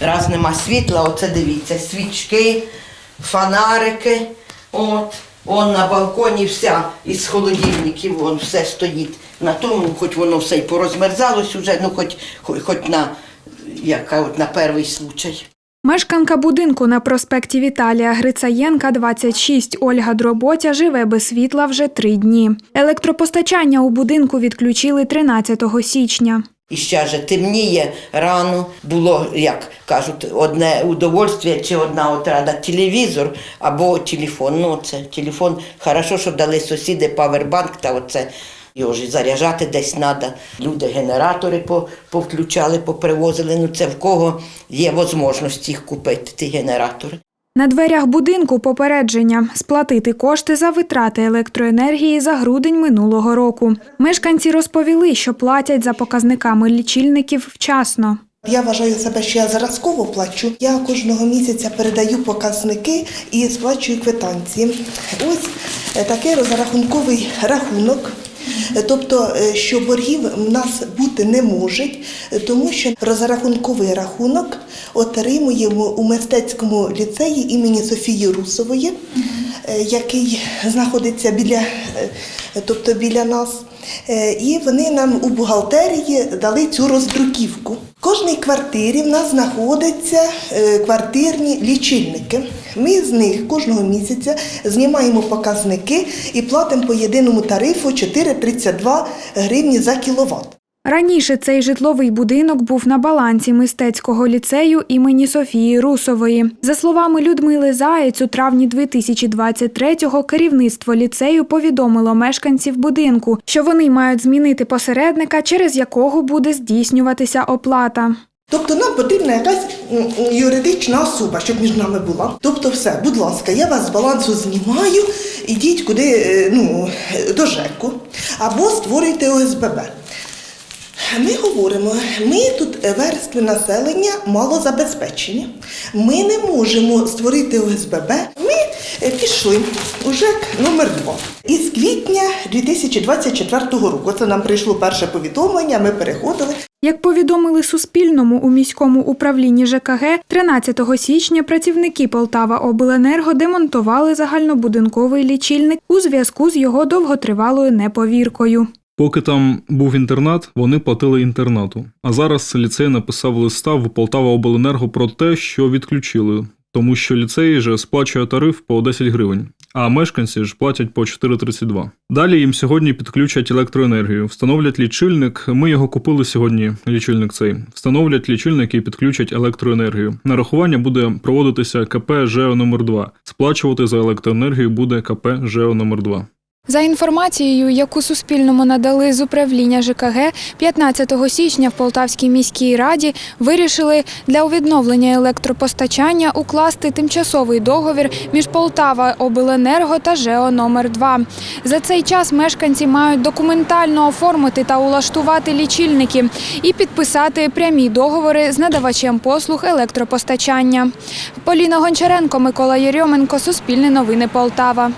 Раз нема світла, оце дивіться, свічки, фонарики. От. Он на балконі вся із холодильників, вон все стоїть на тому, хоч воно все й порозмерзалось уже, ну хоч, хоч, хоч на, яка, от, на перший случай. Мешканка будинку на проспекті Віталія Грицаєнка, 26, Ольга Дроботя, живе без світла вже три дні. Електропостачання у будинку відключили 13 січня. І ще же темніє рано. Було, як кажуть, одне удовольствие чи одна отрада телевізор або телефон. Ну, це телефон. Хорошо, що дали сусіди павербанк, та оце його ж заряджати десь треба. Люди генератори повключали, попривозили. Ну це в кого є можливість їх купити, ті генератори. На дверях будинку попередження сплатити кошти за витрати електроенергії за грудень минулого року. Мешканці розповіли, що платять за показниками лічильників вчасно. Я вважаю себе, що я зразково плачу. Я кожного місяця передаю показники і сплачую квитанції. Ось е, такий розрахунковий рахунок. Тобто, е, що боргів в нас бути не може, тому що розрахунковий рахунок отримуємо у мистецькому ліцеї імені Софії Русової, е, який знаходиться біля, е, тобто біля нас. І вони нам у бухгалтерії дали цю роздруківку. Кожній квартирі в нас знаходяться е, квартирні лічильники. Ми з них кожного місяця знімаємо показники і платимо по єдиному тарифу 4,32 гривні за кіловат. Раніше цей житловий будинок був на балансі мистецького ліцею імені Софії Русової. За словами Людмили Заєць, у травні 2023-го керівництво ліцею повідомило мешканців будинку, що вони мають змінити посередника, через якого буде здійснюватися оплата. Тобто нам потрібна якась юридична особа, щоб між нами була. Тобто, все, будь ласка, я вас з балансу знімаю, ідіть куди е, ну, до ЖЕКу або створюйте ОСББ. Ми говоримо, ми тут верстви населення малозабезпечені. Ми не можемо створити ОСББ. Ми е, пішли у ЖЕК номер 2 Із квітня 2024 року. Це нам прийшло перше повідомлення, ми переходили. Як повідомили Суспільному у міському управлінні ЖКГ, 13 січня працівники Полтава Обленерго демонтували загальнобудинковий лічильник у зв'язку з його довготривалою неповіркою. Поки там був інтернат, вони платили інтернату. А зараз ліцей написав листа в Полтава Обленерго про те, що відключили, тому що ліцей же сплачує тариф по 10 гривень, а мешканці ж платять по 4,32. Далі їм сьогодні підключать електроенергію, встановлять лічильник. Ми його купили сьогодні. Лічильник цей встановлять лічильник і підключать електроенергію. Нарахування буде проводитися КП ЖЕО номер 2 Сплачувати за електроенергію буде КП ЖЕО номер 2 За інформацією, яку Суспільному надали з управління ЖКГ, 15 січня в Полтавській міській раді вирішили для відновлення електропостачання укласти тимчасовий договір між Полтава Обленерго та ЖЕО номер 2 За цей час мешканці мають документально оформити та улаштувати лічильники і підписати прямі договори з надавачем послуг електропостачання. Поліна Гончаренко, Микола Єрьоменко, Суспільне новини Полтава.